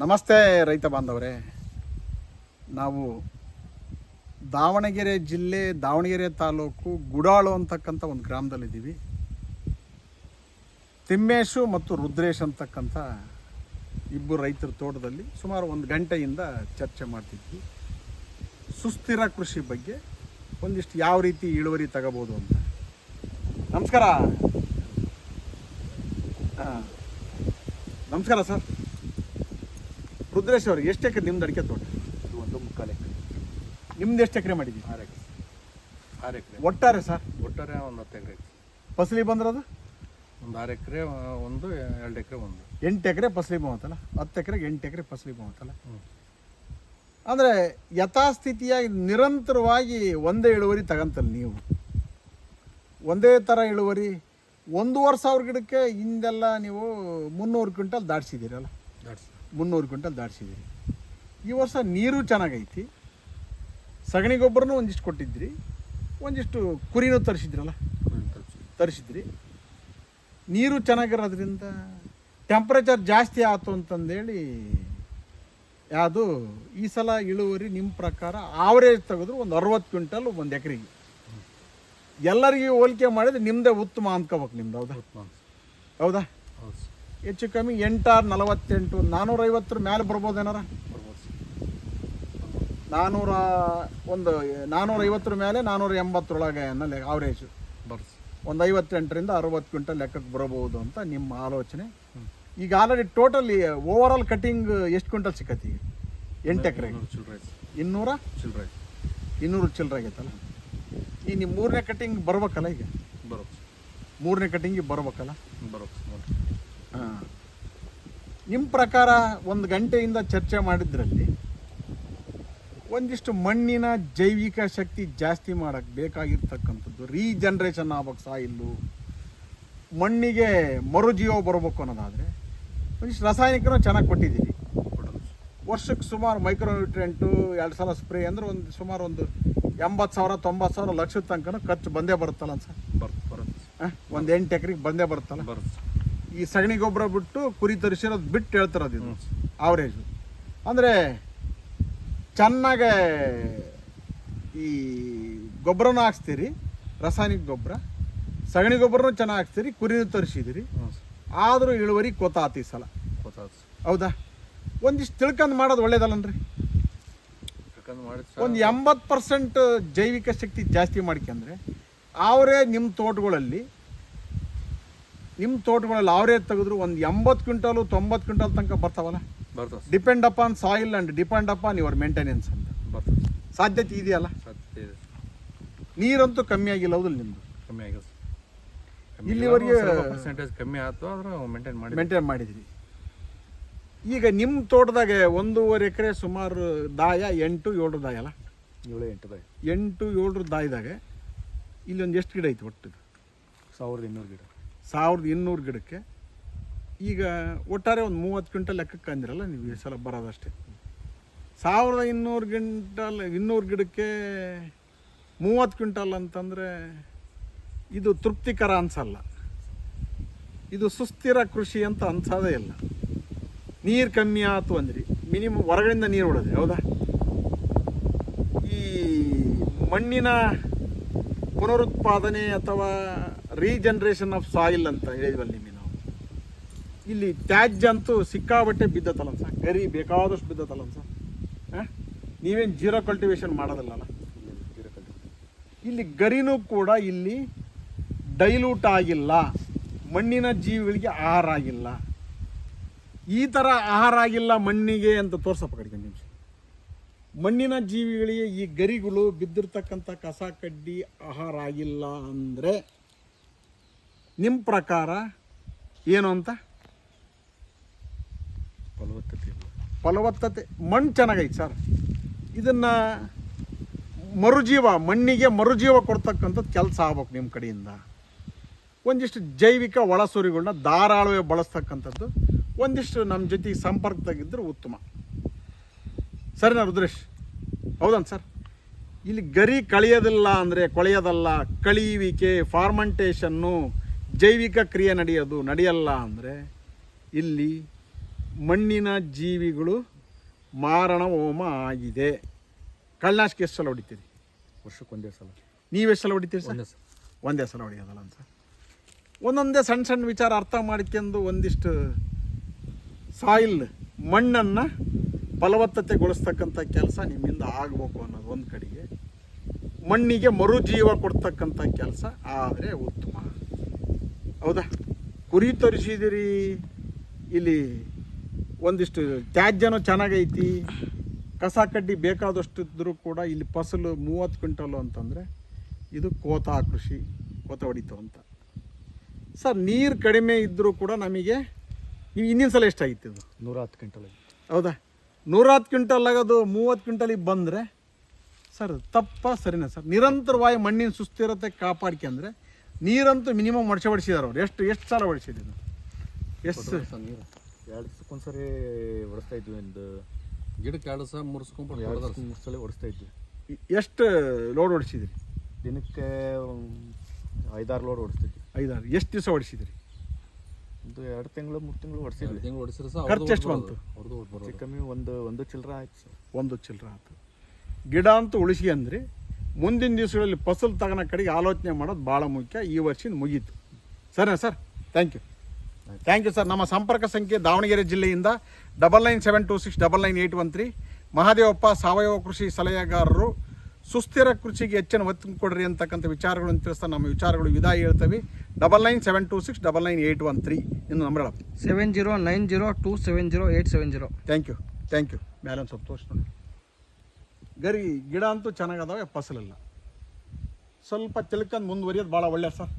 ನಮಸ್ತೆ ರೈತ ಬಾಂಧವರೇ. ನಾವು ದಾವಣಗೆರೆ ಜಿಲ್ಲೆ, ದಾವಣಗೆರೆ ತಾಲೂಕು ಗುಡಾಳು ಅಂತಕ್ಕಂಥ ಒಂದು ಗ್ರಾಮದಲ್ಲಿದ್ದೀವಿ. ತಿಮ್ಮೇಶು ಮತ್ತು ರುದ್ರೇಶ್ ಅಂತಕ್ಕಂಥ ಇಬ್ಬರು ರೈತರ ತೋಟದಲ್ಲಿ ಸುಮಾರು ಒಂದು ಗಂಟೆಯಿಂದ ಚರ್ಚೆ ಮಾಡ್ತಿದ್ವಿ. ಸುಸ್ಥಿರ ಕೃಷಿ ಬಗ್ಗೆ ಒಂದಿಷ್ಟು ಯಾವ ರೀತಿ ಇಳುವರಿ ತಗೋಬೋದು ಅಂತ. ನಮಸ್ಕಾರ. ನಮಸ್ಕಾರ ಸರ್. ರುದ್ರೇಶ್ ಅವ್ರಿಗೆ ಎಷ್ಟು ಎಕರೆ ನಿಮ್ದು ಅಡಿಕೆ ತೋಟ? ಇದು ಒಂದು ಮುಕ್ಕಾಲು ಎಕರೆ. ನಿಮ್ದು ಎಷ್ಟು ಎಕರೆ ಮಾಡಿದ್ದೀವಿ ಆರು ಎಕರೆ. ಆರು ಎಕರೆ. ಒಟ್ಟಾರೆ ಸರ್? ಒಟ್ಟಾರೆ ಒಂದು ಹತ್ತು ಎಕರೆ ಫಸಲಿ ಬಂದ್ರದು ಒಂದು ಆರು ಎಕರೆ ಒಂದು ಎರಡು ಎಕರೆ ಒಂದು. ಎಂಟು ಎಕರೆ ಫಸಲಿ ಬಂತಲ್ಲ? ಹತ್ತು ಎಕರೆಗೆ ಎಂಟು ಎಕರೆ ಫಸಲಿ ಬಂತಲ್ಲ? ಅಂದರೆ ಯಥಾಸ್ಥಿತಿಯಾಗಿ ನಿರಂತರವಾಗಿ ಒಂದೇ ಇಳುವರಿ ತಗಂತಲ್ಲ ನೀವು? ಒಂದೇ ಥರ ಇಳುವರಿ ಒಂದೂವರೆ ಸಾವಿರ ಗಿಡಕ್ಕೆ ಹಿಂದೆಲ್ಲ ನೀವು ಮುನ್ನೂರು ಕ್ವಿಂಟಲ್ ದಾಟಿಸಿದ್ದೀರಲ್ಲ? ದಾಟ್ಸ್ ಮುನ್ನೂರು ಕ್ವಿಂಟಲ್ ದಾಟಿಸಿದ್ದೀರಿ. ಈ ವರ್ಷ ನೀರು ಚೆನ್ನಾಗೈತಿ. ಸಗಣಿ ಗೊಬ್ಬರನೂ ಒಂದಿಷ್ಟು ಕೊಟ್ಟಿದ್ರಿ. ಒಂದಿಷ್ಟು ಕುರಿನೂ ತರಿಸಿದ್ರಲ್ಲ? ತರಿಸಿದ್ರಿ. ನೀರು ಚೆನ್ನಾಗಿರೋದ್ರಿಂದ ಟೆಂಪ್ರೇಚರ್ ಜಾಸ್ತಿ ಆಯಿತು ಅಂತಂದೇಳಿ ಯಾವುದು ಈ ಸಲ ಇಳುವರಿ ನಿಮ್ಮ ಪ್ರಕಾರ ಆವರೇಜ್ ತೆಗೆದ್ರು ಒಂದು ಅರವತ್ತು ಕ್ವಿಂಟಲ್ ಒಂದು ಎಕರೆಗೆ. ಎಲ್ಲರಿಗೂ ಹೋಲಿಕೆ ಮಾಡಿದ್ರೆ ನಿಮ್ಮದೇ ಉತ್ತಮ ಅಂದ್ಕೋಬೇಕು ನಿಮ್ದು ಹೌದಾ? ಹೌದಾ? ಹೌದು ಹೆಚ್ಚು ಕಮ್ಮಿ ಎಂಟಾರು ನಲವತ್ತೆಂಟು. ನಾನ್ನೂರೈವತ್ತರ ಮೇಲೆ ಬರ್ಬೋದೇನಾರ ನಾನ್ನೂರ ಒಂದು ನಾನ್ನೂರೈವತ್ತರ ಮೇಲೆ ನಾನೂರ ಎಂಬತ್ತರೊಳಗೆ ಅನ್ನೋ ಅವರೇಜು ಬರ್ಸ್. ಒಂದು ಐವತ್ತೆಂಟರಿಂದ ಅರವತ್ತು ಕ್ವಿಂಟಲ್ ಲೆಕ್ಕಕ್ಕೆ ಬರಬಹುದು ಅಂತ ನಿಮ್ಮ ಆಲೋಚನೆ. ಈಗ already totally over all cutting ಎಷ್ಟು ಕ್ವಿಂಟಲ್ ಸಿಕ್ಕತ್ತಿ ಈಗ? ಎಂಟು ಎಕರೆ. ಇನ್ನೂರು ಚಿಲ್ಲರೆ ಇನ್ನೂರ? ಚಿಲ್ಲರೆ ಆಗೈತಲ್ಲ. ಈ ನಿಮ್ಮ ಮೂರನೇ ಕಟಿಂಗ್ ಬರ್ಬೇಕಲ್ಲ ಈಗ? ಬರೋದು. ಮೂರನೇ ಕಟಿಂಗಿಗೆ ಬರ್ಬೇಕಲ್ಲ? ಬರೋದು. ನಿಮ್ಮ ಪ್ರಕಾರ ಒಂದು ಗಂಟೆಯಿಂದ ಚರ್ಚೆ ಮಾಡಿದ್ರಲ್ಲಿ ಒಂದಿಷ್ಟು ಮಣ್ಣಿನ ಜೈವಿಕ ಶಕ್ತಿ ಜಾಸ್ತಿ ಮಾಡೋಕ್ಕೆ ಬೇಕಾಗಿರ್ತಕ್ಕಂಥದ್ದು ರೀಜನ್ರೇಷನ್ ಆಗ್ಬೇಕು ಸಾಯಿಲ್ಲು ಮಣ್ಣಿಗೆ ಮರುಜೀವ ಬರಬೇಕು ಅನ್ನೋದಾದರೆ ಒಂದಿಷ್ಟು ರಾಸಾಯನಿಕನೂ ಚೆನ್ನಾಗಿ ಕೊಟ್ಟಿದ್ದೀವಿ ವರ್ಷಕ್ಕೆ ಸುಮಾರು ಮೈಕ್ರೋನ್ಯೂಟ್ರೆಂಟು ಎರಡು ಸಲ ಸ್ಪ್ರೇ ಅಂದರೆ ಒಂದು ಸುಮಾರು ಒಂದು ಎಂಬತ್ತು ಸಾವಿರ ತೊಂಬತ್ತು ಸಾವಿರ ಲಕ್ಷದ ತನಕನೂ ಖರ್ಚು ಬಂದೇ ಬರುತ್ತಲ್ಲ ಸರ್? ಬರುತ್ತೆ. ಬರುತ್ತೆ ಒಂದು ಎಂಟು ಎಕ್ರೆಗೆ ಬಂದೇ ಬರುತ್ತಲ್ಲ? ಬರುತ್ತೆ. ಸರ್ ಈ ಸಗಣಿ ಗೊಬ್ಬರ ಬಿಟ್ಟು ಕುರಿ ತರಿಸಿರೋದು ಬಿಟ್ಟು ಹೇಳ್ತಿರೋದು ಇದು. ಆವರೇಜ್ ಅಂದರೆ ಚೆನ್ನಾಗೆ ಈ ಗೊಬ್ಬರನೂ ಹಾಕ್ಸ್ತೀರಿ ರಾಸಾಯನಿಕ ಗೊಬ್ಬರ. ಸಗಣಿ ಗೊಬ್ಬರನೂ ಚೆನ್ನಾಗಿ ಹಾಕ್ತೀರಿ ಕುರಿನೂ ತರಿಸಿದಿರಿ. ಆದರೂ ಇಳುವರಿ ಕೊತಾತಿ ಸಲ. ಕೊತಾತಿ. ಹೌದಾ? ಒಂದಿಷ್ಟು ತಿಳ್ಕೊಂಡು ಮಾಡೋದು ಒಳ್ಳೇದಲ್ಲನ್ರಿ? ಒಂದು ಎಂಬತ್ತು ಪರ್ಸೆಂಟ್ ಜೈವಿಕ ಶಕ್ತಿ ಜಾಸ್ತಿ ಮಾಡ್ಕೊಂಡ್ರೆ ಅವರೇ ನಿಮ್ಮ ತೋಟಗಳಲ್ಲಿ ನಿಮ್ಮ ತೋಟಗಳಲ್ಲಿ ಅವರೇ ತೆಗೆದ್ರು ಒಂದು ಎಂಬತ್ತು ಕ್ವಿಂಟಲು ತೊಂಬತ್ತು ಕ್ವಿಂಟಲ್ ತನಕ ಬರ್ತಾವಲ್ಲ? ಬರ್ತದೆ. Depend upon soil and depend upon your maintenance ಅಂತ. ಬರ್ತದೆ. ಸಾಧ್ಯತೆ ಇದೆಯಲ್ಲ? ಸಾಧ್ಯತೆ ಇದೆ. ನೀರಂತೂ ಕಮ್ಮಿ ಆಗಿಲ್ಲ ಹೌದಲ್ಲ ನಿಮ್ಮದು ಕಮ್ಮಿ ಆಗಿದೆ ಇಲ್ಲಿವರೆಗೆ- ಪರ್ಸೆಂಟೇಜ್ ಕಮ್ಮಿ ಆಯ್ತು ಆದ್ರೆ ಮೇಂಟೈನ್ ಮಾಡಿ ಮೇಂಟೈನ್ ಮಾಡಿದ್ರಿ ಈಗ ನಿಮ್ಮ ತೋಟದಾಗೆ ಒಂದೂವರೆ ಎಕರೆ ಸುಮಾರು ದಾಯ ಎಂಟು ಏಳು ದಾಯ ಅಲ್ಲ? ಏಳು ಎಂಟು ದಾಯ. ಎಂಟು ಏಳರ ದಾಯದಾಗ ಇಲ್ಲೊಂದು ಎಷ್ಟು ಗಿಡ ಐತೆ ಒಟ್ಟು ಸಾವಿರದ ಇನ್ನೂರು ಗಿಡ. ಸಾವಿರದ ಇನ್ನೂರು ಗಿಡಕ್ಕೆ. ಈಗ ಒಟ್ಟಾರೆ ಒಂದು ಮೂವತ್ತು ಕ್ವಿಂಟಲ್ ಲೆಕ್ಕಕ್ಕೆ ಅಂದಿರಲ್ಲ ನೀವು ಈ ಸಲ ಬರೋದಷ್ಟೇ. ಸಾವಿರದ ಇನ್ನೂರು ಕ್ವಿಂಟಲ್, ಇನ್ನೂರು ಗಿಡಕ್ಕೆ ಮೂವತ್ತು ಕ್ವಿಂಟಲ್ ಅಂತಂದರೆ ಇದು ತೃಪ್ತಿಕರ ಅನ್ಸಲ್ಲ. ಇದು ಸುಸ್ಥಿರ ಕೃಷಿ ಅಂತ ಅನ್ಸೋದೇ ಇಲ್ಲ. ನೀರು ಕಮ್ಮಿ ಆಯ್ತು ಅಂದ್ರಿ, ಮಿನಿಮಮ್ ಹೊರಗಡೆಯಿಂದ ನೀರು ಹೊಡೋದು ಹೌದಾ? ಈ ಮಣ್ಣಿನ ಪುನರುತ್ಪಾದನೆ ಅಥವಾ ರೀಜನ್ರೇಷನ್ ಆಫ್ ಸಾಯಿಲ್ ಅಂತ ಹೇಳಿದ್ವಲ್ಲ ನಿಮಗೆ ನಾವು. ಇಲ್ಲಿ ತ್ಯಾಜ್ಯ ಅಂತೂ ಸಿಕ್ಕಾಬಟ್ಟೆ ಬಿದ್ದತ್ತಲ್ಲ ಸರ್ ಗರಿ ಬೇಕಾದಷ್ಟು ಬಿದ್ದತ್ತಲ್ಲ ಸರ್ ಹಾಂ? ನೀವೇನು ಜೀರೋ ಕಲ್ಟಿವೇಷನ್ ಮಾಡೋದಲ್ಲಲ್ಲ ಇಲ್ಲಿ ಗರಿನೂ ಕೂಡ ಇಲ್ಲಿ ಡೈಲ್ಯೂಟ್ ಆಗಿಲ್ಲ. ಮಣ್ಣಿನ ಜೀವಿಗಳಿಗೆ ಆಹಾರ ಆಗಿಲ್ಲ. ಈ ಥರ ಆಹಾರ ಆಗಿಲ್ಲ ಮಣ್ಣಿಗೆ ಅಂತ ತೋರ್ಸಪ್ಪ ಕಡೆಗೆ ನಿಮಿಷ ಮಣ್ಣಿನ ಜೀವಿಗಳಿಗೆ ಈ ಗರಿಗಳು ಬಿದ್ದಿರ್ತಕ್ಕಂಥ ಕಸ ಕಡ್ಡಿ ಆಹಾರ ಆಗಿಲ್ಲ ಅಂದರೆ ನಿಮ್ಮ ಪ್ರಕಾರ ಏನು ಅಂತ? ಫಲವತ್ತತೆ ಫಲವತ್ತತೆ. ಮಣ್ಣು ಚೆನ್ನಾಗೈತೆ ಸರ್. ಇದನ್ನು ಮರುಜೀವ ಮಣ್ಣಿಗೆ ಮರುಜೀವ ಕೊಡ್ತಕ್ಕಂಥದ್ದು ಕೆಲಸ ಆಗ್ಬೇಕು ನಿಮ್ಮ ಕಡೆಯಿಂದ. ಒಂದಿಷ್ಟು ಜೈವಿಕ ಒಳಸುರಿಗಳನ್ನ ಧಾರಾಳವಾಗಿ ಬಳಸ್ತಕ್ಕಂಥದ್ದು ಒಂದಿಷ್ಟು ನಮ್ಮ ಜೊತೆಗೆ ಸಂಪರ್ಕದಾಗಿದ್ದರೆ ಉತ್ತಮ. ಸರಿನಾ ರುದ್ರೇಶ್. ಹೌದನ್ ಸರ್? ಇಲ್ಲಿ ಗರಿ ಕಳೆಯೋದಿಲ್ಲ ಅಂದರೆ ಕೊಳೆಯೋದಲ್ಲ. ಕಳಿಯುವಿಕೆ ಫಾರ್ಮೆಂಟೇಷನ್ನು ಜೈವಿಕ ಕ್ರಿಯೆ ನಡೆಯೋದು ನಡೆಯಲ್ಲ ಅಂದರೆ ಇಲ್ಲಿ ಮಣ್ಣಿನ ಜೀವಿಗಳು ಮಾರಣ ಹೋಮ ಆಗಿದೆ. ಕಳ್ಳನಾಶಕ ಎಷ್ಟು ಸಲ ಹೊಡಿತೀರಿ? ವರ್ಷಕ್ಕೊಂದೇ ಸಲ. ನೀವೆಷ್ಟು ಸಲ ಹೊಡಿತೀರಿ ಸರ್? ಒಂದೇ ಸಲ. ಅಂತ ಹೊಡಿಯೋದಲ್ಲ ಸರ್ ಒಂದೊಂದೇ ಸಣ್ಣ ಸಣ್ಣ ವಿಚಾರ ಅರ್ಥ ಮಾಡ್ಕೊಂಡು ಒಂದಿಷ್ಟು ಸಾಯಿಲ್ ಮಣ್ಣನ್ನು ಫಲವತ್ತತೆಗೊಳಿಸ್ತಕ್ಕಂಥ ಕೆಲಸ ನಿಮ್ಮಿಂದ ಆಗಬೇಕು ಅನ್ನೋದು ಒಂದು ಕಡೆಗೆ. ಮಣ್ಣಿಗೆ ಮರುಜೀವ ಕೊಡ್ತಕ್ಕಂಥ ಕೆಲಸ ಆದರೆ ಉತ್ತಮ. ಹೌದಾ? ಕುರಿ ತರಿಸಿದಿರಿ. ಇಲ್ಲಿ ಒಂದಿಷ್ಟು ತ್ಯಾಜ್ಯನೂ ಚೆನ್ನಾಗೈತಿ. ಕಸ ಕಡ್ಡಿ ಬೇಕಾದಷ್ಟು ಇದ್ದರೂ ಕೂಡ ಇಲ್ಲಿ ಫಸಲು ಮೂವತ್ತು ಕ್ವಿಂಟಲು ಅಂತಂದರೆ ಇದು ಕೋತಾ ಕೃಷಿ ಕೋತ ಹೊಡಿತು ಅಂತ. ಸರ್ ನೀರು ಕಡಿಮೆ ಇದ್ದರೂ ಕೂಡ ನಮಗೆ ನೀವು ಇನ್ನೊಂದು ಸಲ ಎಷ್ಟಾಗಿತ್ತು ಇದು? ನೂರ ಹತ್ತು ಕ್ವಿಂಟಲ್ ಹೌದಾ? ನೂರ ಹತ್ತು ಕ್ವಿಂಟಲ್ ಆಗೋದು ಮೂವತ್ತು ಕ್ವಿಂಟಲಿಗೆ ಬಂದರೆ ಸರ್ ತಪ್ಪ ಸರಿನಾ ಸರ್? ನಿರಂತರವಾಗಿ ಮಣ್ಣಿನ ಸುಸ್ಥಿರತೆ ಕಾಪಾಡ್ಕೊಂಡ್ರೆ ನೀರಂತೂ ಮಿನಿಮಮ್ ವರ್ಷ ಹೊಡಿಸಿದಾರೆ ಅವ್ರು. ಎಷ್ಟು ಎಷ್ಟು ಸಲ ಹೊಡಿಸಿದ್ರು ಎಷ್ಟು? ಸರ್ ನೀರು. ಎರಡು ದಿವಸಕ್ಕೊಂದ್ಸರಿ ಹೊಡಿಸ್ತಾ ಇದ್ವಿ ಒಂದು. ಗಿಡಕ್ಕೆ ಎರಡು ಸಹ ಮುರ್ಸ್ಕೊಂಡು ಎರಡು ದಿವಸ ಮೂರು ಸಲ ಹೊಡಿಸ್ತಾ ಇದ್ವಿ. ಎಷ್ಟು ಲೋಡ್ ಹೊಡಿಸಿದ್ರಿ ದಿನಕ್ಕೆ ಐದಾರು ಲೋಡ್ ಹೊಡಿಸ್ತಿದ್ವಿ ಐದಾರು. ಎಷ್ಟು ದಿವಸ ಹೊಡಿಸಿದ್ರಿ ಒಂದು ಎರಡು ತಿಂಗಳು ಮೂರು ತಿಂಗಳು ಹೊಡಿಸಿದ್ವಿ. ತಿಂಗಳು ಹೊಡಿಸಿದ್ರೆ ಸಹ ಖರ್ಚು ಎಷ್ಟು ಬಂತು? ಅವ್ರದ್ದು ಬರೋದು ಕಮ್ಮಿ ಒಂದು ಒಂದು ಚಿಲ್ಲರ ಆಯ್ತು ಸರ್. ಒಂದು ಚಿಲ್ಲರ ಆಯ್ತು. ಗಿಡ ಅಂತ ಉಳಿಸಿ ಅಂದರೆ ಮುಂದಿನ ದಿವಸಗಳಲ್ಲಿ ಫಸಲು ತಗೋಣ ಕಡೆಗೆ ಆಲೋಚನೆ ಮಾಡೋದು ಭಾಳ ಮುಖ್ಯ. ಈ ವರ್ಷದಿಂದ ಮುಗೀತು. ಸರಿನಾ sir? Thank you thank you sir ನಮ್ಮ ಸಂಪರ್ಕ ಸಂಖ್ಯೆ ದಾವಣಗೆರೆ ಜಿಲ್ಲೆಯಿಂದ double nine seven two six double nine eight one three Mahadevappa ಸಾವಯವ ಕೃಷಿ ಸಲಹೆಗಾರರು ಸುಸ್ಥಿರ ಕೃಷಿಗೆ ಹೆಚ್ಚಿನ ಒತ್ತು ಕೊಡ್ರಿ ಅಂತಕ್ಕಂಥ ವಿಚಾರಗಳನ್ನು ತಿಳಿಸ್ತಾ ನಮ್ಮ ವಿಚಾರಗಳು ವಿದಾಯ ಹೇಳ್ತವೆ. Double nine seven two six double nine eight one three ಇನ್ನು number seven zero nine zero two seven zero eight seven zero thank you thank you ಮೇಲೆ ಒಂದು ಸ್ವಲ್ಪ ತೋರಿಸಿ ನೋಡಿ. ಗರಿ ಗಿಡ ಅಂತೂ ಚೆನ್ನಾಗದಾವೆ ಫಸಲಿಲ್ಲ. ಸ್ವಲ್ಪ ತಿಳ್ಕೊಂಡು ಮುಂದುವರಿಯೋದು ಭಾಳ ಒಳ್ಳೆಯ ಸರ್.